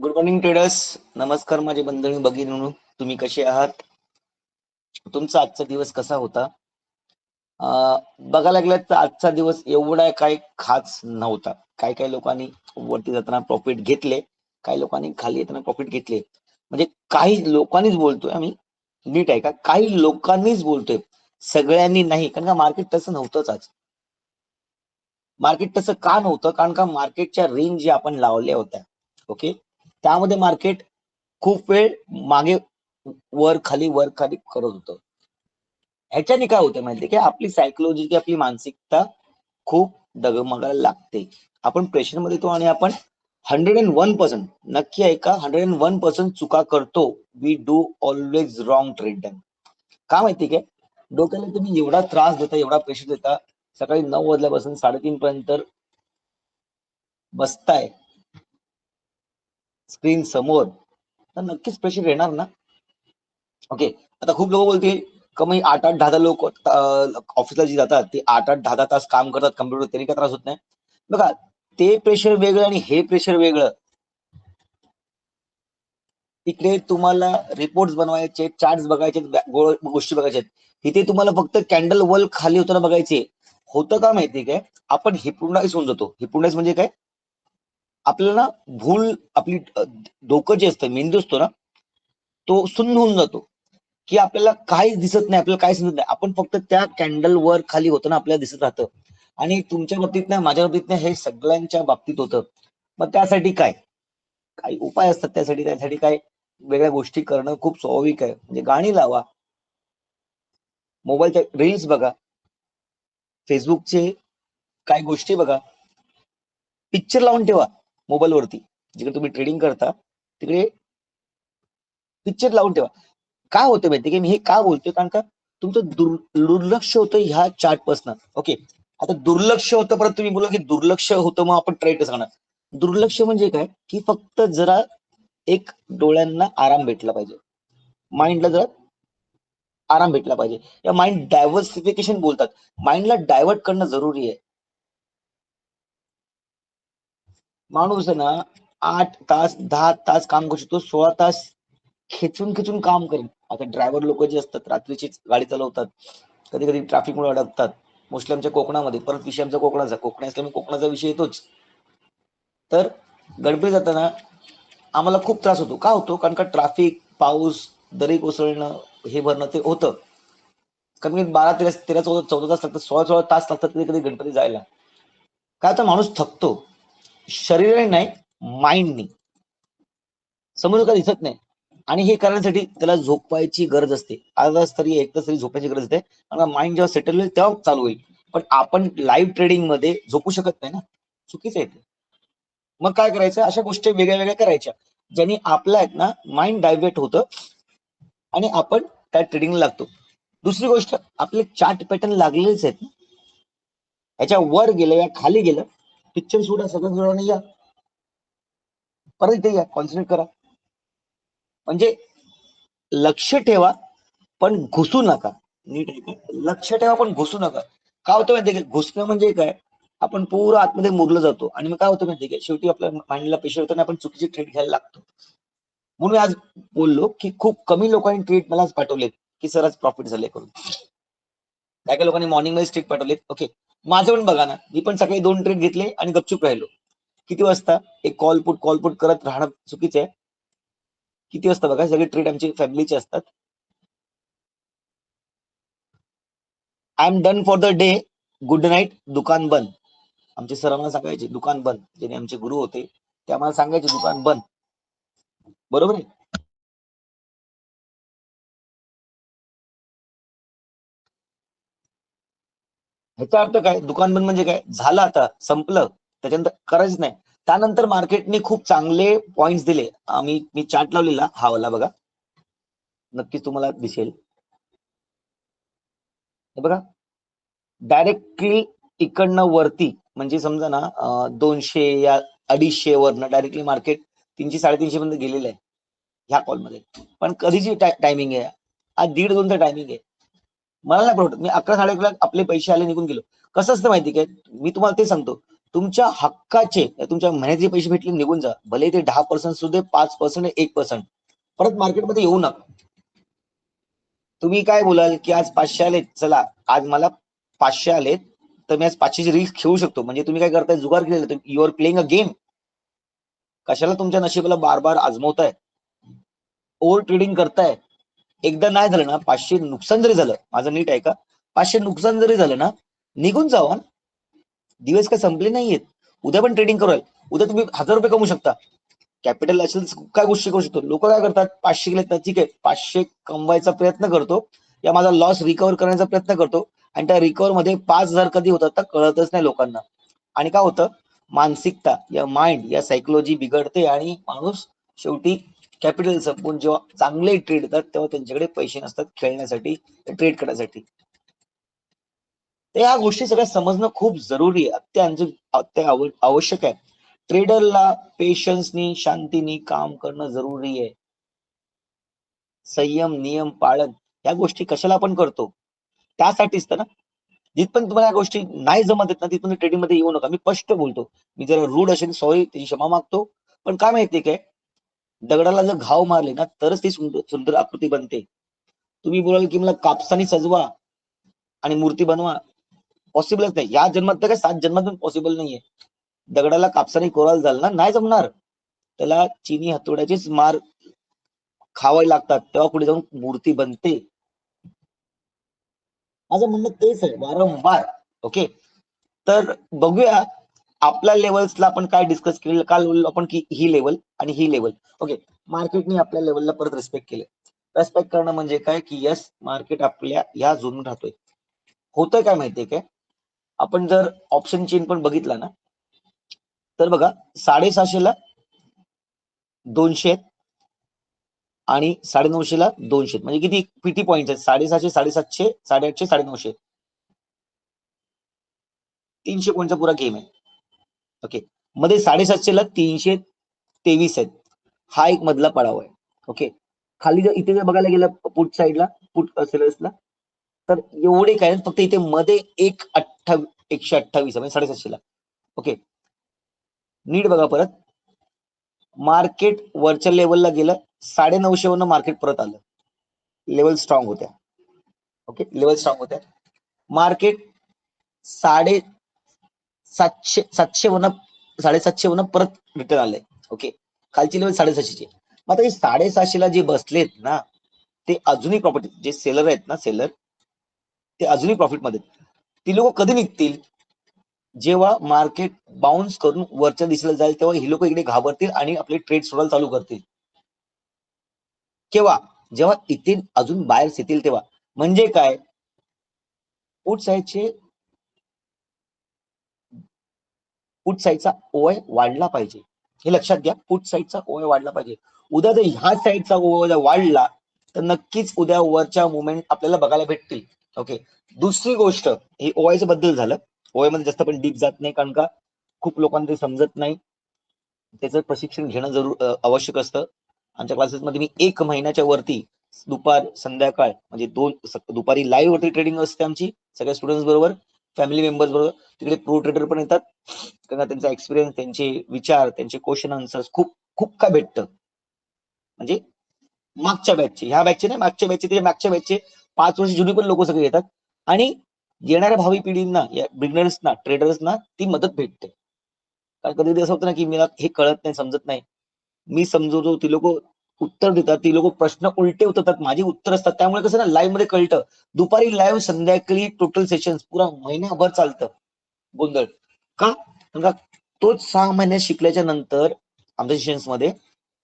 Good morning traders नमस्कार माझे बंधू भगिनी. तुम्ही कसे आहात? तुमचा आजचा दिवस कसा होता? बघायला गेलं तर आजचा दिवस एवढा काही खास नव्हता. काही काही लोकांनी वरती जाताना प्रॉफिट घेतले काही लोकांनी खाली येताना प्रॉफिट घेतले. म्हणजे काही लोकांनीच बोलतोय आम्ही. नीट आहे का? काही लोकांनीच बोलतोय. सगळ्यांनी नाही. कारण का मार्केट तसं नव्हतंच आज. मार्केट तसं का नव्हतं? कारण का मार्केटच्या रेंज ज्या आपण लावल्या होत्या. ओके त्यामध्ये मार्केट खूप वेळ मागे वर खाली वर खाली करत होतं. ह्याच्याने काय होतं माहितीये की आपली सायकोलॉजी की आपली मानसिकता खूप डगमगायला लागते. आपण प्रेशरमध्ये येतो आणि आपण हंड्रेड अँड वन पर्सेंट नक्की आहे का हंड्रेड अँड वन पर्सेंट चुका करतो. We do always wrong trade का माहिती काय डोक्याला तुम्ही एवढा त्रास देता एवढा प्रेशर देता सकाळी नऊ वाजल्यापासून साडेतीन पर्यंत बसताय. स्क्रीन समोर तर नक्कीच प्रेशर येणार ना? ओके आता खूप लोक बोलतील कमी आठ आठ दहा दहा लोक ऑफिसला जी जातात ते आठ आठ दहा दहा तास काम करतात कम्प्युटर त्यांनी काय त्रास होत नाही. बघा ते प्रेशर वेगळं आणि हे प्रेशर वेगळं. तिकडे तुम्हाला रिपोर्ट बनवायचे चार्ट बघायचे गोष्टी बघायच्या इथे तुम्हाला फक्त कॅन्डल वल खाली होताना बघायचे. होतं का माहितीये काय? आपण हिप्रोनाइज होऊन जातो. हिप्रोनाइज म्हणजे काय? आपल्याला भूल आपली डोकं जे असतं मेंदू असतो ना तो सुन्न होऊन जातो. की आपल्याला काहीच दिसत नाही आपल्याला काय समजत नाही. आपण फक्त त्या कॅन्डल वर खाली होताना आपल्याला दिसत राहतं. आणि तुमच्या बाबतीत नाही माझ्या बाबतीत नाही हे सगळ्यांच्या बाबतीत होतं. मग त्यासाठी काय? काही उपाय असतात त्यासाठी. त्यासाठी काय? वेगळ्या गोष्टी करणं खूप स्वाभाविक आहे. म्हणजे गाणी लावा. मोबाईलच्या रील्स बघा. फेसबुकचे काही गोष्टी बघा. पिक्चर लावून ठेवा. मोबाईलवरती. जिकडे तुम्ही ट्रेडिंग करता तिकडे पिक्चर लावून ठेवा. काय होतं माहिती की? मी हे का बोलतोय? कारण का तुमचं दुर्लक्ष होतं ह्या चार्ट पासन. ओके आता दुर्लक्ष होतं परत तुम्ही बोला की दुर्लक्ष होतं मग आपण ट्रेड कसं करणार? दुर्लक्ष म्हणजे काय? की फक्त जरा एक डोळ्यांना आराम भेटला पाहिजे. माइंडला जरा आराम भेटला पाहिजे. या माइंड डायव्हर्सिफिकेशन बोलतात. माइंडला डायव्हर्ट करणं जरुरी आहे. माणूस आहे ना आठ तास दहा तास काम करू शकतो सोळा तास खेचून खेचून काम करेल. आता ड्रायव्हर लोक जे असतात रात्रीची गाडी चालवतात कधी कधी ट्रॅफिकमुळे अडकतात. मोस्टली आमच्या कोकणामध्ये परत विषय आमचा कोकणाचा. कोकण असल्यामुळे कोकणाचा विषय येतोच. तर गडबडी जाताना आम्हाला खूप त्रास होतो. का होतो? कारण का ट्रॅफिक पाऊस दरी कोसळणं हे भरणं ते होतं. कमी कमी बारा तेरा तेरा चौदा चौदा तास लागतात. सोळा सोळा तास लागतात कधी कधी गणपती जायला. काय तर माणूस थकतो. शरीराने नाही माइंडनी समोर का दिसत नाही. आणि हे करण्यासाठी त्याला झोपायची गरज असते. अर्धा तरी एक तास तरी झोपायची गरज असते. कारण माइंड जेव्हा सेटल होईल तेव्हा चालू होईल. पण आपण लाईव्ह ट्रेडिंगमध्ये झोपू शकत नाही ना. चुकीचं आहे ते. मग काय करायचं? अशा गोष्टी वेगळ्या वेगळ्या करायच्या. ज्यांनी आपला आहेत ना माइंड डायव्हर्ट होतं. आणि आपण त्या ट्रेडिंगला लागतो. दुसरी गोष्ट आपले चार्ट पॅटर्न लागलेलेच आहेत ना. याच्या वर गेलं या खाली गेलं पिक्चर सोडा सगळं सोडा या. परत इथे या कॉन्सन्ट्रेट करा. म्हणजे लक्ष ठेवा पण घुसू नका. नीट आहे लक्ष ठेवा पण घुसू नका. काय होतं माहितीये का? घुसणं म्हणजे काय? आपण पूर्ण आतमध्ये मुरलं जातो. आणि मग काय होतं माहितीये शेवटी आपल्या माइंडला प्रेशर होतं आणि आपण चुकीची ट्रेड घ्यायला लागतो. म्हणून मी आज बोललो की खूप कमी लोकांनी ट्रेड मला पाठवलेत. की सर आज प्रॉफिट झाले करून. काय काय लोकांनी मॉर्निंगमध्ये स्ट्रीट पाठवलेत? ओके माझं पण बघा ना मी पण सकाळी दोन ट्रेड घेतले आणि गपचूप राहिलो. किती वाजता? एक कॉल पुट कॉल पुट करत राहणं चुकीचं आहे. किती वाजता बघा? सगळे ट्रेड आमची फॅमिलीचे असतात. I am done for the day good night दुकान बंद. आमचे सर आम्हाला सांगायचे दुकान बंद. ज्याने आमचे गुरु होते ते आम्हाला सांगायचे दुकान बंद. बरोबर आहे? ह्याचा अर्थ काय? दुकान बंद म्हणजे काय? झालं आता संपलं. त्याच्यानंतर करायच नाही. त्यानंतर मार्केटने खूप चांगले पॉइंट दिले. आम्ही मी चार्ट लावलेला हा वाला बघा. नक्कीच तुम्हाला दिसेल. हे बघा. डायरेक्टली इकडनं वरती म्हणजे समजा ना दोनशे या अडीचशे वरनं डायरेक्टली मार्केट तीनशे साडेतीनशे पर्यंत गेलेलं आहे. ह्या कॉलमध्ये पण कधीची टायमिंग आहे? आज दीड दोनचा टायमिंग आहे. मला नाही परवडत. मी अकरा साडे अकरा आपले पैसे आले निघून गेलो. कसं असतं माहिती काय मी तुम्हाला ते सांगतो. तुमच्या हक्काचे तुमच्या महिन्याचे पैसे भेटले निघून जा. भले ते दहा पर्सेंट सुद्धा पाच पर्सेंट एक पर्सेंट परत मार्केटमध्ये येऊ नका. तुम्ही काय बोलाल की आज पाचशे आलेत? चला आज मला पाचशे आलेत तर मी आज पाचशेची रिस्क खेळू शकतो. म्हणजे तुम्ही काय करताय? जुगार केलेला you are playing a game कशाला तुमच्या नशिबाला बार बार आजमवताय? ओव्हर ट्रेडिंग करताय. एकदा नाही झालं ना पाचशे नुकसान जरी झालं माझं नीट ऐका पाचशे नुकसान जरी झालं ना निघून जावा दिवस काय संपले नाहीयेत. उद्या पण ट्रेडिंग करूया उद्या तुम्ही हजार रुपये कमवू शकता. कॅपिटल असेल काय गोष्टी करू शकतो? लोक काय करतात? पाचशे गेले ठीक आहे. पाचशे कमवायचा प्रयत्न करतो. या माझा लॉस रिकव्हर करण्याचा प्रयत्न करतो. आणि त्या रिकव्हरमध्ये पाच हजार कधी होतात तर कळतच नाही लोकांना. आणि काय होतं? मानसिकता. या माइंड या सायकोलॉजी बिघडते आणि माणूस शेवटी कॅपिटल संपून जेव्हा चांगले ट्रेड येतात तेव्हा त्यांच्याकडे पैसे नसतात खेळण्यासाठी ट्रेड करण्यासाठी तर या गोष्टी सगळ्या समजणं खूप जरुरी आहे. अत्य अत्य आवश्यक आहे. ट्रेडरला पेशन्सनी शांतीनी काम करणं जरुरी आहे. संयम नियम पाळन या गोष्टी कशाला आपण करतो? त्यासाठीच तर ना. जिथपर्यंत तुम्हाला या गोष्टी नाही जमत येत ना तिथून ट्रेडिंगमध्ये येऊ नका. मी स्पष्ट बोलतो. मी जर रूढ असेल सॉरी त्याची क्षमा मागतो. पण काय माहितीये काय? दगडाला जर घाव मारले ना तरच ती सुंदर सुंदर आकृती बनते. तुम्ही बोलाल की मला कापसाने सजवा आणि मूर्ती बनवा. पॉसिबलच नाही. या जन्मात तर काय सात जन्मात पण पॉसिबल नाहीये. दगडाला कापसाने कोराल झालं ना नाही जमणार. त्याला चिनी हातोड्याचेच मार खावाय लागतात. तेव्हा पुढे जाऊन मूर्ती बनते. माझं म्हणणं तेच आहे वारंवार. ओके तर बघूया आपल्या लेवल्सला आपण काय डिस्कस केलं काल बोललो आपण की ही लेवल आणि ही लेवल ओके मार्केटने आपल्या लेवलला परत रिस्पेक्ट केले रेस्पेक्ट करणं म्हणजे काय? की यस मार्केट आपल्या या झोन राहतोय. होतंय काय माहितीये काय? आपण जर ऑप्शन चेन पण बघितला ना तर बघा साडेसहाशेला दोनशे आणि साडेनऊशेला दोनशे म्हणजे किती? किती पॉईंट आहेत. साडेसहाशे साडेसातशे साडेआठशे साडेनऊशे तीनशे पॉईंटचा पुरा गेम आहे. ओके. मध्ये साडेसातशेला तीनशे तेवीस आहेत. हा एक मधला पडाव आहे. ओके. खाली जर इथे जर बघायला गेलं पुट साईडला पुट सेलर्सला तर एवढे काय फक्त इथे मध्ये एक अठ्ठावीस एकशे अठ्ठावीस म्हणजे साडेसातशेला ओके. नीट बघा परत. मार्केट वरच्या लेवलला गेलं साडे नऊशे वरनं मार्केट परत आलं. लेवल स्ट्रॉंग होत्या. ओके. लेवल स्ट्रॉंग होत्या. मार्केट साडे सातशे सातशे वन साडेसातशे वन परत रिटर्न आले ओके खालची लेवल साडेसातशेची. मग आता हे साडेसातशेला जे बसलेत ना ते अजूनही प्रॉफिट जे सेलर आहेत ना सेलर ते अजूनही प्रॉफिटमध्ये ती लोक कधी निघतील? जेव्हा मार्केट बाउन्स करून वरच्या दिशेला जाईल तेव्हा ही लोक इकडे घाबरतील आणि आपले ट्रेड सोडायला चालू करतील. केव्हा? जेव्हा इथे अजून बाहेर येतील तेव्हा. म्हणजे काय? पुढ साईडचे पुट साईडचा ओय वाढला पाहिजे. हे लक्षात घ्या पुट साईडचा ओय वाढला पाहिजे. उद्या जर ह्या साईडचा ओय वाढला तर नक्कीच उद्या वरच्या मुवमेंट आपल्याला बघायला भेटतील. ओके? दुसरी गोष्ट ही ओआयचं बद्दल झालं. ओआयमध्ये जास्त पण डीप जात नाही कारण का खूप लोकांना ते समजत नाही. त्याचं प्रशिक्षण घेणं जरूर आवश्यक असतं. आमच्या क्लासेसमध्ये मी एक महिन्याच्या वरती दुपार संध्याकाळ म्हणजे दोन दुपारी लाईव्ह वरती ट्रेडिंग असते आमची सगळ्या स्टुडंट बरोबर. फॅमिली मेंबर्स बरोबर तिकडे प्रो ट्रेडर पण येतात. कारण त्यांचा एक्सपिरियन्स त्यांचे विचार त्यांचे क्वेश्चन आन्सर्स खूप खूप काय भेटतं. म्हणजे मागच्या बॅचचे ह्या बॅचचे नाही मागच्या बॅचचे त्याच्या मागच्या बॅचचे पाच वर्ष जुनी पण लोक सगळे येतात. आणि येणाऱ्या भावी पिढींना या बिगनर्सना ट्रेडर्सना ती मदत भेटते. कारण कधी कधी असं होतं ना की मला हे कळत नाही समजत नाही. मी समजवतो ती लोक उत्तर देतात ती लोक प्रश्न उलटे उतरतात माझी उत्तर असतात. त्यामुळे कसं ना लाईव्हमध्ये कळतं. दुपारी लाईव्ह संध्याकाळी टोटल सेशन पुरा महिन्याभर चालतं. गोंधळ. का? का तोच सहा महिने शिकल्याच्या नंतर आमच्या सेशन्समध्ये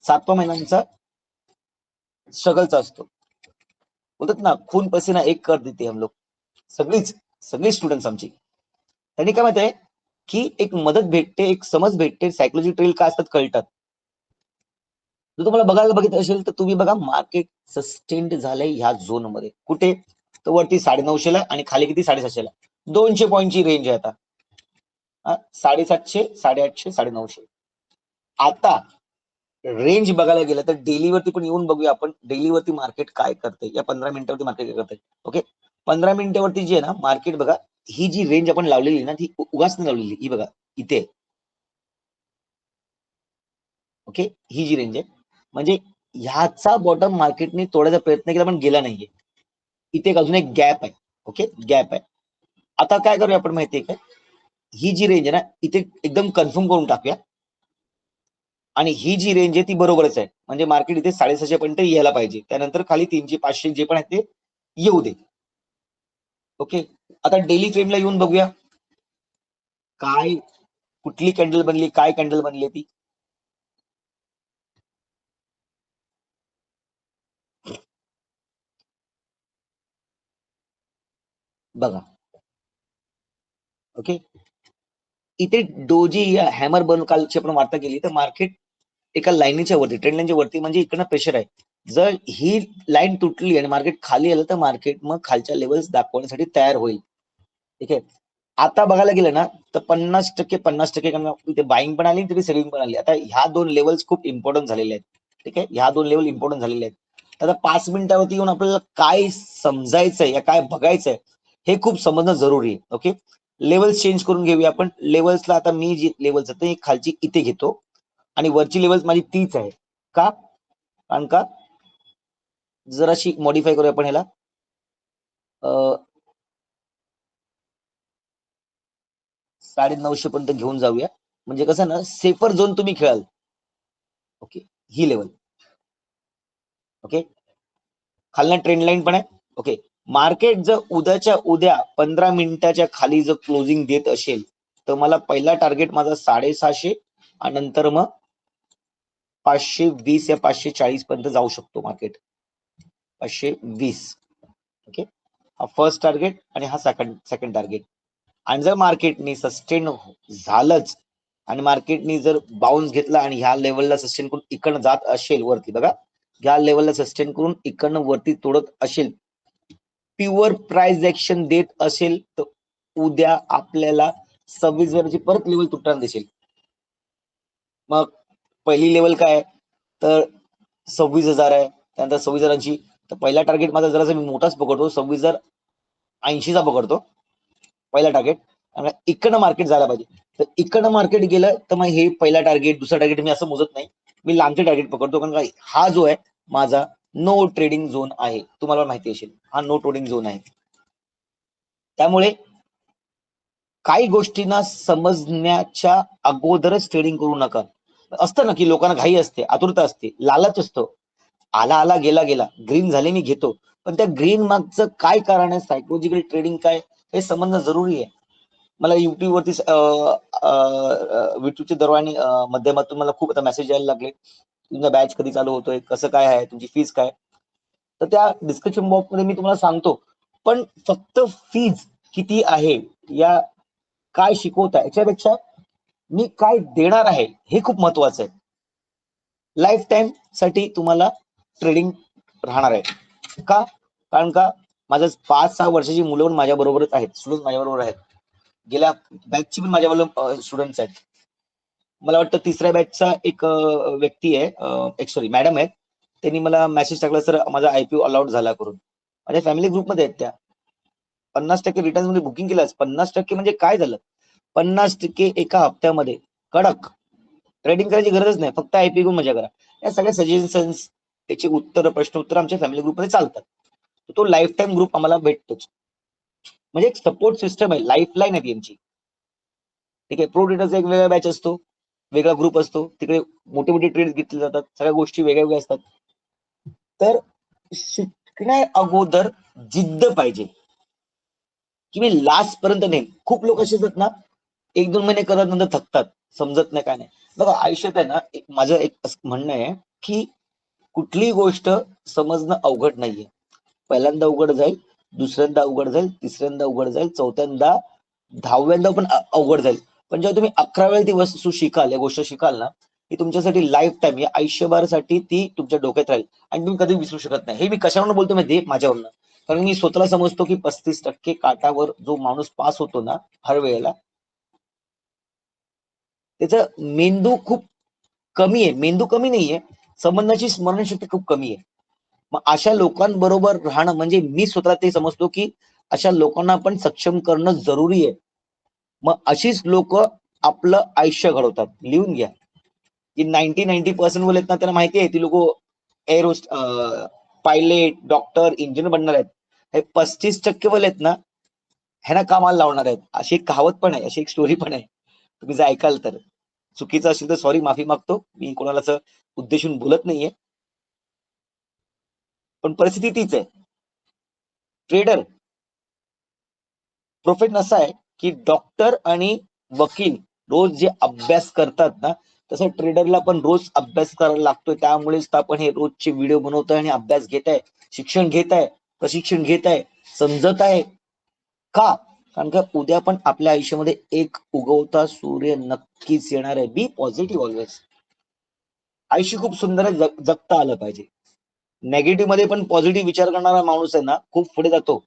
सातवा महिन्यांचा स्ट्रगलचा असतो. बोलतात ना खून पसीना एक कर देते हम लोग सगळीच सगळी स्टुडंट आमची. त्यांनी काय माहिती आहे? की एक मदत भेटते एक समज भेटते सायकोलॉजी ट्रेल काय असतात कळतात. जर तुम्हाला बघायला बघितलं असेल तर तुम्ही बघा मार्केट सस्टेन्ड झालंय ह्या झोनमध्ये. कुठे? तर वरती साडे नऊशेला आणि खाली किती? साडेसातशेला दोनशे पॉईंटची रेंज आहे आता. साडेसातशे साडेआठशे साडे नऊशे आता रेंज बघायला गेलं तर डेलीवरती पण येऊन बघूया आपण. डेलीवरती मार्केट काय करते या पंधरा मिनिटावरती मार्केट काय करते ओके पंधरा मिनिटावरती जी आहे ना मार्केट बघा ही जी रेंज आपण लावलेली ना ती उगाच नाही लावलेली. ही बघा इथे. ओके ही जी रेंज आहे. म्हणजे ह्याचा बॉटम मार्केटने तोडायचा प्रयत्न केला पण गेला नाहीये. इथे एक अजून एक गॅप आहे. ओके गॅप आहे. आता काय करूया आपण माहितीये काय ही जी रेंज आहे ना इथे एकदम कन्फर्म करून टाकूया. आणि ही जी रेंज आहे ती बरोबरच आहे. म्हणजे मार्केट इथे साडेसहाशे पर्यंत यायला पाहिजे. त्यानंतर खाली तीनशे पाचशे जे पण आहे ते येऊ दे. ओके आता डेली फ्रेमला येऊन बघूया. काय कुठली कॅन्डल बनली काय कॅन्डल बनली ती? बघा. ओके इथे डोजी या हॅमर बर्न कालची आपण वार्ता केली तर मार्केट एका लाईनीच्या वरती ट्रेंड लाईनच्या वरती म्हणजे इकडनं प्रेशर आहे. जर ही लाईन तुटली आणि मार्केट खाली आलं तर मार्केट मग खालच्या लेवल्स दाखवण्यासाठी तयार होईल. ठीक आहे आता बघायला गेलं ना तर पन्नास टक्के पन्नास टक्के इथे बाईंग पण आली तिथे सेलिंग पण आली. आता ह्या दोन लेवल्स खूप इम्पॉर्टंट झालेले आहेत. ठीक आहे ह्या दोन लेवल इम्पॉर्टंट झालेले आहेत. आता पाच मिनिटावरती येऊन आपल्याला काय समजायचंय या काय बघायचंय हे खूप समजणं जरुरी आहे ओके लेवल्स चेंज करून घेऊया आपण. लेवल्सला आता मी जी लेवल्स आहे खालची इथे घेतो. आणि वरची लेवल्स माझी तीच आहे. का? कारण का? जराशी मॉडिफाय करूया आपण ह्याला. साडे नऊशे पर्यंत घेऊन जाऊया. म्हणजे कसं ना सेफर झोन तुम्ही खेळाल. ओके ही लेवल ओके खालना ट्रेंड लाईन पण आहे. ओके मार्केट जर उद्याच्या उद्या पंधरा मिनिटाच्या खाली जर क्लोजिंग देत असेल तर मला पहिला टार्गेट माझा साडेसहाशे आणि नंतर मग पाचशे वीस या पाचशे चाळीस पर्यंत जाऊ शकतो मार्केट पाचशे वीस. ओके हा फर्स्ट टार्गेट आणि हा सेकंड सेकंड टार्गेट आणि जर मार्केटने सस्टेन झालंच आणि मार्केटनी जर बाउन्स घेतला आणि ह्या लेवलला सस्टेन करून इकडनं जात असेल वरती बघा. ह्या लेवलला सस्टेन करून इकडनं वरती तोडत असेल प्युअर प्राइस ऍक्शन देत असेल तर उद्या आपल्याला सव्वीस वरची परत लेवल तुटताना दिसेल. मग पहिली लेवल काय तर सव्वीस हजार आहे. त्यानंतर सव्वीस हजारांची तर पहिला टार्गेट माझा जरासा मी मोठाच पकडतो. सव्वीस हजार ऐंशीचा पकडतो. पहिला टार्गेट आणि इकडनं मार्केट जायला पाहिजे. तर इकडनं मार्केट गेलं तर मग हे पहिला टार्गेट दुसरा टार्गेट मी असं मोजत नाही. मी लांबचे टार्गेट पकडतो. कारण का हा जो आहे माझा नो ट्रेडिंग झोन आहे. तुम्हाला माहिती असेल हा नो ट्रेडिंग झोन आहे. त्यामुळे काही गोष्टींना समजण्याच्या अगोदरच ट्रेडिंग करू नका. असतं ना की लोकांना घाई असते आतुरता असते लालच असतो. आला आला गेला गेला. ग्रीन झाले मी घेतो. पण त्या ग्रीन मागचं काय कारण आहे? सायकोलॉजिकल ट्रेडिंग काय? हे समजणं जरुरी आहे. मला युट्यूबवरती युट्यूबच्या दरवानी माध्यमातून मला खूप आता मेसेज यायला लागले. तुमचा बॅच कधी चालू होतोय कसं काय आहे तुमची फीज काय? तर त्या डिस्क्रिप्शन बॉक्समध्ये मी तुम्हाला सांगतो. पण फक्त फीज किती आहे या काय शिकवता याच्यापेक्षा मी काय देणार आहे हे खूप महत्वाचं आहे. लाईफ टाइमसाठी तुम्हाला ट्रेडिंग राहणार आहे. का? कारण का माझं पाच सहा वर्षाची मुलं पण माझ्या बरोबरच आहेत स्टुडंट माझ्या बरोबर आहेत. गेल्या बॅचची पण माझ्या बरोबर स्टुडंट्स आहेत. मला वाटतं तिसऱ्या बॅचचा एक व्यक्ती आहे एक सॉरी मॅडम आहेत. त्यांनी मला मेसेज टाकला सर माझा आयपीओ अलाउड झाला करून. माझ्या फॅमिली ग्रुपमध्ये आहेत त्या. पन्नास टक्के रिटर्नमध्ये बुकिंग केलं. पन्नास टक्के म्हणजे काय झालं? पन्नास टक्के एका हप्त्यामध्ये कडक ट्रेडिंग करायची गरजच नाही. फक्त आयपीओ घेऊन मजा करा. या सगळ्या सजेशन्स त्याचे उत्तर प्रश्न उत्तर आमच्या फॅमिली ग्रुपमध्ये चालतात. तो लाईफ टाईम ग्रुप आम्हाला भेटतोच. म्हणजे एक सपोर्ट सिस्टम आहे. लाईफ लाईन आहे ती यांची ठीक आहे? प्रो ट्रेडरचा एक वेगळा बॅच असतो. वेगळा ग्रुप असतो. तिकडे मोठे मोठे ट्रेड घेतले जातात. सगळ्या गोष्टी वेगळ्या वेगळ्या असतात. तर शिकण्या अगोदर जिद्द पाहिजे. की मी लास्ट पर्यंत नेईन. खूप लोक असे असतात ना एक दोन महिने करत नंतर थकतात. समजत नाही काय नाही. बघा आयुष्यात आहे ना एक माझं एक असं म्हणणं आहे की कुठलीही गोष्ट समजणं अवघड नाहीये. पहिल्यांदा अवघड जाईल दुसऱ्यांदा अवघड जाईल तिसऱ्यांदा अवघड जाईल चौथ्यांदा दहाव्यांदा पण अवघड जाईल. पण जेव्हा तुम्ही अकरा वेळ ती वस्तू शिकाल या गोष्ट शिकाल ना ही तुमच्यासाठी लाईफ टाईम या आयुष्यभरासाठी ती तुमच्या डोक्यात राहील. आणि तुम्ही कधी विसरू शकत नाही. हे मी कशावरून बोलतो माहिती माझ्यावरनं. कारण मी स्वतःला समजतो की पस्तीस टक्के काटावर जो माणूस पास होतो ना हर वेळेला त्याचा मेंदू खूप कमी आहे. मेंदू कमी नाहीये समजण्याची स्मरणशक्ती खूप कमी आहे. मग अशा लोकांबरोबर राहणं म्हणजे मी स्वतः ते समजतो की अशा लोकांना आपण सक्षम करणं जरुरी आहे. मग अशीच लोक आपलं आयुष्य घडवतात. लिहून घ्या. की नाईन्टी नाईन्टी पर्सेंट बोलत ना त्यांना माहिती आहे ती लोक एअर पायलट डॉक्टर इंजिनियर बनणार आहेत. हे पस्तीस टक्के बोल आहेत ना ह्यांना कामाला लावणार आहेत. अशी एक कहावत पण आहे अशी एक स्टोरी पण आहे. तुम्ही जर ऐकाल तर. चुकीचं असेल तर सॉरी माफी मागतो. मी कोणालाच उद्देशून बोलत नाहीये. पण परिस्थिती तीच आहे. ट्रेडर प्रोफेट असा आहे. की डॉक्टर आणि वकील रोज जे अभ्यास करतात ना तसं ट्रेडरला पण रोज अभ्यास करायला लागतोय. त्यामुळेच आपण हे रोजचे व्हिडिओ बनवतोय आणि अभ्यास घेत आहे शिक्षण घेत आहे प्रशिक्षण घेत आहे समजत आहे. का? कारण का उद्या पण आपल्या आयुष्यामध्ये एक उगवता सूर्य नक्कीच येणार आहे. बी पॉझिटिव्ह ऑलवेज आयुष्य खूप सुंदर आहे जग- जगता आलं पाहिजे. नेगेटिव्हमध्ये पण पॉझिटिव्ह विचार करणारा माणूस आहे ना खूप पुढे जातो.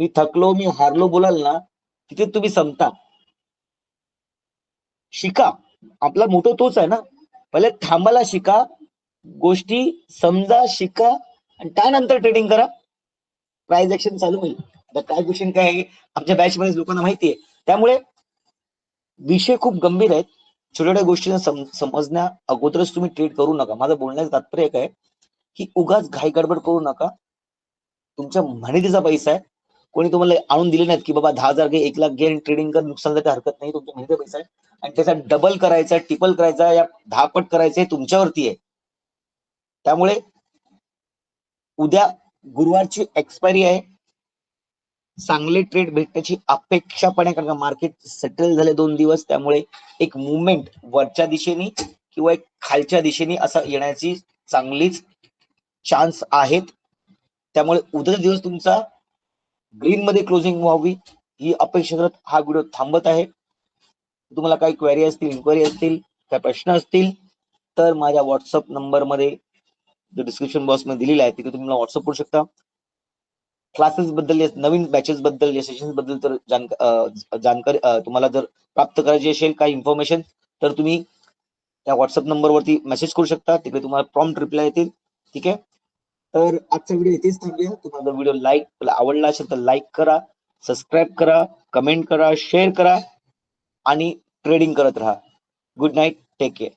मी थकलो मी हारलो बोलाल ना तिथे तुम्ही संपता. शिका. आपला मोठा तोच आहे ना. पहिले थांबायला शिका गोष्टी समजा शिका आणि त्यानंतर ट्रेडिंग करा. प्राइस ऍक्शन चालू होईल. आता काय क्वेश्चन काय आहे? आमच्या बॅच मध्ये लोकांना माहिती आहे. त्यामुळे विषय खूप गंभीर आहेत. छोट्या छोट्या गोष्टींना सम- समजण्या अगोदरच तुम्ही ट्रेड करू नका. माझं बोलण्याचं तात्पर्य काय की उगाच घाई गडबड करू नका. तुमच्या मेहनतीचा पैसा आहे. कोणी तुम्हाला आणून दिले नाहीत की बाबा दहा हजार घे एक लाख घे ट्रेडिंग कर नुकसान जाते तर हरकत नाही तुमच्या मेहनत पैसा. आहे आणि त्याचा डबल करायचा ट्रिपल करायचा या दहा पट करायचं हे तुमच्यावरती आहे. त्यामुळे उद्या गुरुवारची एक्सपायरी आहे. चांगले ट्रेड भेटण्याची अपेक्षा पण आहे कारण का मार्केट सेटल झाले दोन दिवस त्यामुळे एक मुवमेंट वरच्या दिशेने किंवा एक खालच्या दिशेने असं येण्याची चांगलीच चान्स आहेत. त्यामुळे उद्या दिवस तुमचा ग्रीन मध्ये क्लोजिंग व्हावी ही अपेक्षा करत हा व्हिडिओ थांबत आहे. तुम्हाला काही क्वेरी असतील इन्क्वायरी असतील काही प्रश्न असतील तर माझ्या व्हॉट्सअप नंबरमध्ये जो डिस्क्रिप्शन बॉक्समध्ये दिलेला आहे तिथे तुम्ही मला व्हॉट्सअप करू शकता. क्लासेस बद्दल नवीन बॅचेस बद्दल या सेशन्सबद्दल तर जानकारी तुम्हाला जर प्राप्त करायची असेल काही इन्फॉर्मेशन तर तुम्ही त्या व्हॉट्सअप नंबरवरती मेसेज करू शकता. तिकडे तुम्हाला प्रॉम्प्ट रिप्लाय येतील. ठीक आहे? तर आजचा व्हिडिओ इथेच थांबूया. तुम्हाला व्हिडिओ लाईक आवडला असेल तर लाईक करा सबस्क्राईब करा कमेंट करा शेअर करा आणि ट्रेडिंग करत राहा. Good night take care